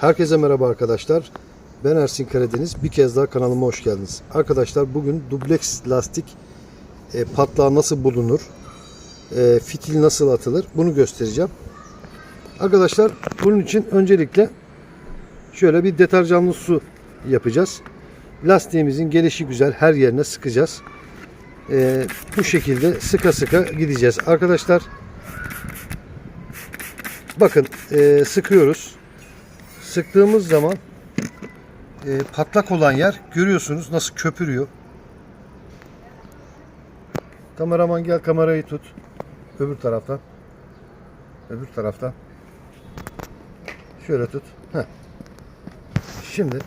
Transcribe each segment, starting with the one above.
Herkese merhaba arkadaşlar. Ben Ersin Karadeniz. Bir kez daha kanalıma hoş geldiniz. Arkadaşlar bugün dubleks lastik e, patlağı nasıl bulunur, e, fitil nasıl atılır bunu göstereceğim. Arkadaşlar bunun için öncelikle şöyle bir deterjanlı su yapacağız. Lastiğimizin gelişi güzel her yerine sıkacağız. E, bu şekilde sıka sıka gideceğiz. Arkadaşlar bakın e, sıkıyoruz. Sıktığımız zaman e, patlak olan yer görüyorsunuz nasıl köpürüyor. Kameraman gel kamerayı tut. Öbür taraftan. Öbür taraftan. Şöyle tut. Heh. Şimdi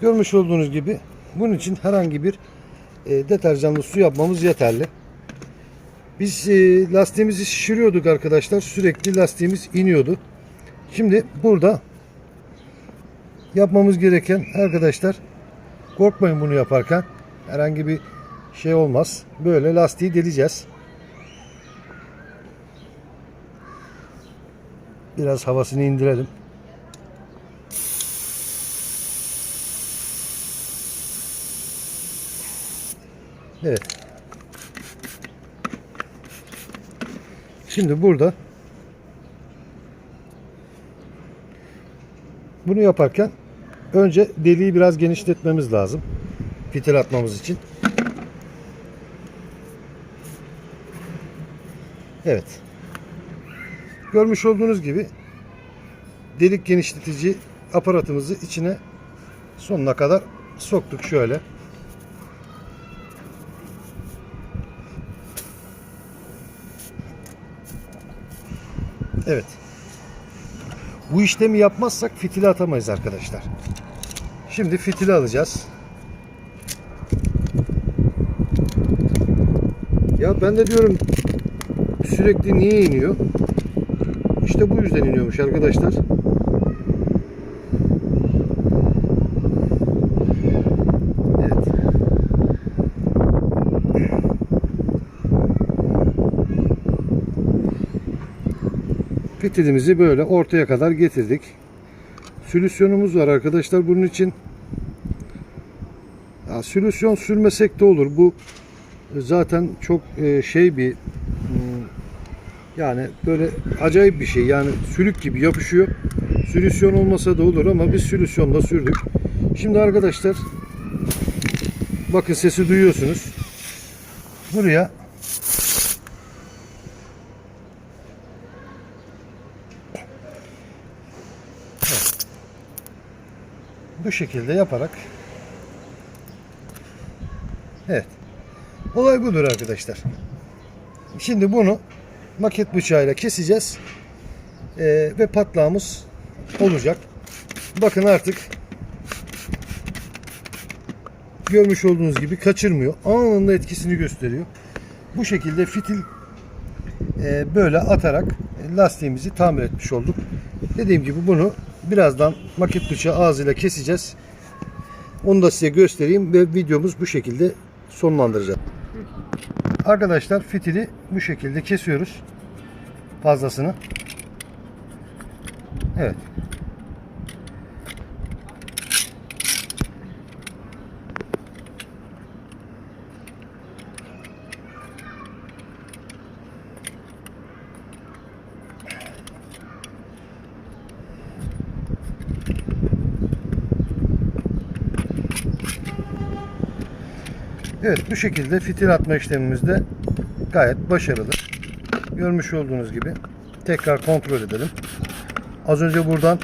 görmüş olduğunuz gibi bunun için herhangi bir e, deterjanlı su yapmamız yeterli. Biz e, lastiğimizi şişiriyorduk arkadaşlar. Sürekli lastiğimiz iniyordu. Şimdi burada yapmamız gereken arkadaşlar korkmayın bunu yaparken herhangi bir şey olmaz. Böyle lastiği deleceğiz. Biraz havasını indirelim. Evet. Şimdi burada bunu yaparken önce deliği biraz genişletmemiz lazım. Fitil atmamız için. Evet. Görmüş olduğunuz gibi delik genişletici aparatımızı içine sonuna kadar soktuk şöyle. Evet. Bu işlemi yapmazsak fitili atamayız arkadaşlar. Şimdi fitili alacağız. Ya ben de diyorum sürekli niye iniyor? İşte bu yüzden iniyormuş arkadaşlar. Evet. Fitilimizi böyle ortaya kadar getirdik. Solüsyonumuz var arkadaşlar bunun için. Ya, solüsyon sürmesek de olur. Bu zaten çok e, şey bir hmm, yani böyle acayip bir şey. Yani sülük gibi yapışıyor. Solüsyon olmasa da olur ama biz solüsyonla sürdük. Şimdi arkadaşlar bakın sesi duyuyorsunuz. Buraya bu şekilde yaparak Evet. Olay budur arkadaşlar. Şimdi bunu maket bıçağıyla keseceğiz. Ee, ve patlağımız olacak. Bakın artık görmüş olduğunuz gibi kaçırmıyor. Anında etkisini gösteriyor. Bu şekilde fitil e, böyle atarak lastiğimizi tamir etmiş olduk. Dediğim gibi bunu birazdan maket bıçağı ağzıyla keseceğiz. Onu da size göstereyim ve videomuz bu şekilde sonlandıracağız. Arkadaşlar fitili bu şekilde kesiyoruz. Fazlasını. Evet. Evet bu şekilde fitil atma işlemimizde gayet başarılı. Görmüş olduğunuz gibi tekrar kontrol edelim. Az önce buradan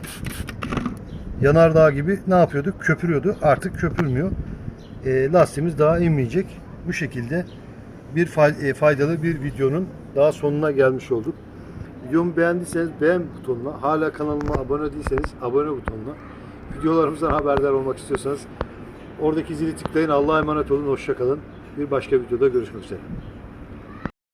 yanardağ gibi ne yapıyorduk? Köpürüyordu. Artık köpürmüyor. E, lastiğimiz daha inmeyecek. Bu şekilde bir e, faydalı bir videonun daha sonuna gelmiş olduk. Videomu beğendiyseniz beğen butonuna, hala kanalıma abone değilseniz abone butonuna, videolarımızdan haberdar olmak istiyorsanız Oradaki zili tıklayın. Allah'a emanet olun. Hoşçakalın. Bir başka videoda görüşmek üzere.